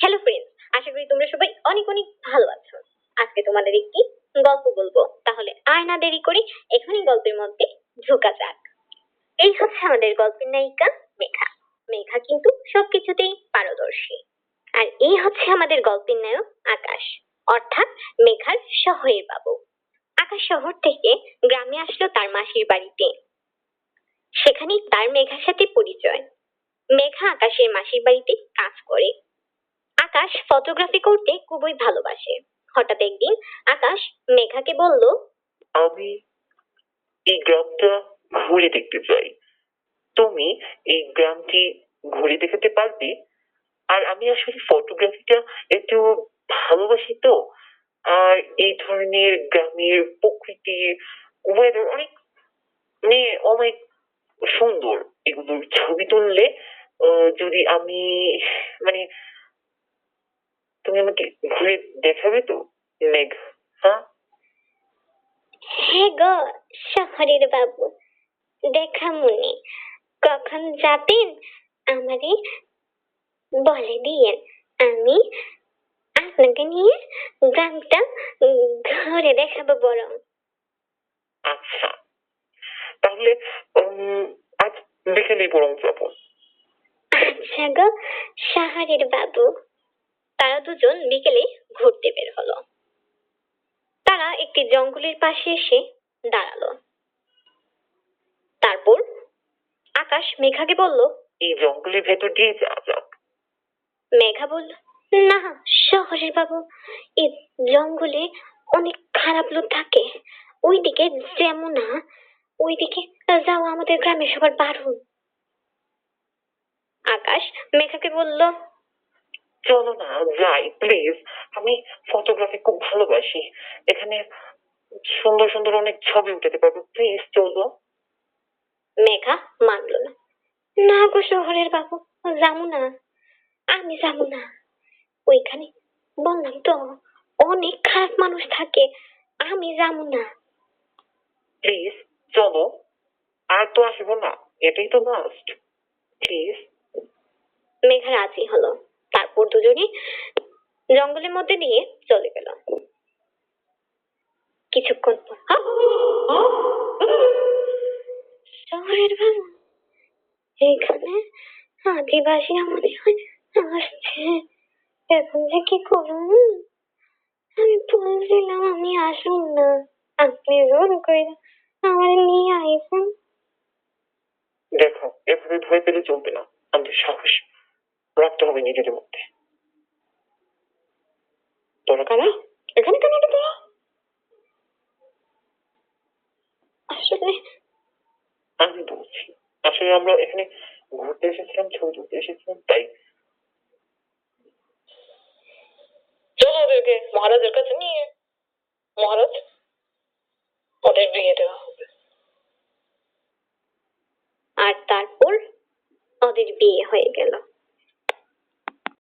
Hello friends আশা করি তোমরা সবাই অনেক অনেক ভালো আছো। আজকে তোমাদের একটি গল্প বলব। তাহলে আর না দেরি করে এখনই গল্পের মধ্যে ঢোকা যাক। এই হচ্ছে আমাদের গল্পের নায়িকা মেঘা। মেঘা কিন্তু সবকিছুতেই পারদর্শী। আর এই হচ্ছে আমাদের গল্পের নায়ক আকাশ, অর্থাৎ মেঘার শহরের বাবু। আকাশ শহর থেকে গ্রামে আসলো তার মাসির বাড়িতে। সেখানেই তার মেঘার সাথে পরিচয়। মেঘা আকাশের মাসির বাড়িতে কাজ করে। আকাশ ফটোগ্রাফি করতে খুবই ভালোবাসে। হঠাৎ একদিন আকাশ মেঘাকে বলল, আমি এই গ্রামটা ঘুরে দেখতে চাই। তুমি এই গ্রামটি ঘুরে দেখাতে পারবে? আর আমি আসলে ফটোগ্রাফিটা একটু ভালোবাসি তো। আর এই ধরনের গ্রামের প্রকৃতি ওয়েদার অনেক মানে অনেক সুন্দর। এগুলোর ছবি তুললে যদি আমি মানে তুমি আমাকে ঘুরে দেখাবে তো মেঘ হ্যাঁ? হ্যাঁ গো শহরের বাবু। দেখা মনে। কখন যাবেন? আমারে বলে দিয়েন। আমি আপনাকে নিয়ে গ্রামটা ঘুরে দেখাবো বরং। আচ্ছা। তাহলে আজ বিকেলেই বরং যাব। আচ্ছা গো শহরের বাবু। তারা দুজন বিকেলে ঘুরতে বের হলো। তারা একটি জঙ্গলের পাশে এসে দাঁড়াল। তারপর আকাশ মেঘাকে বলল এই জঙ্গলের ভেতর দিয়ে যাওয়া যাক। মেঘা বলল না শহরের বাবু এই জঙ্গলে অনেক খারাপ লোক থাকে। ওইদিকে যেমন না ওইদিকে যাওয়া আমাদের গ্রামের সবার বারণ। আকাশ মেঘাকে বলল চলো না যাই প্লিজ আমি ফটোগ্রাফি খুব ভালোবাসি। এখানে সুন্দর সুন্দর অনেক ছবি উঠাতে পারব। প্লিজ চলো। মেঘা মানলো না। না গো শহরের বাবু যাব না। আমি যাব না। ওইখানে বললাম তো অনেক খারাপ মানুষ থাকে। আমি যাব না। প্লিজ চলো। আর তো আসব না। এটাই তো লাস্ট প্লিজ মেঘা রাজি হলো। তারপর দুজনে জঙ্গলের মধ্যে দিয়ে চলে গেল। কিছুক্ষণ পর শহরের বাবু এখানে আদিবাসী আমাদের আসছে। এখন যে কি করুন আমি বলছিলাম, আমি আসুন না। আপনি জোর করে আমার নিয়ে আইসেন দেখো, এভাবে ভয় পেলে চলবে না। আমাদের সাহস। রাখতে হবে নিজেদের মধ্যে। তোরা কারা? এখানে কেন এটা তোরা? আসলে আমি বলছি, আসলে আমরা এখানে ঘুরতে এসেছিলাম, ছবি তুলতে এসেছিলাম, তাই। চলো ওদেরকে মহারাজের কাছে নিয়ে, মহারাজ, ওদের বিয়ে দেওয়া হবে। আর তারপর ওদের বিয়ে হয়ে গেল।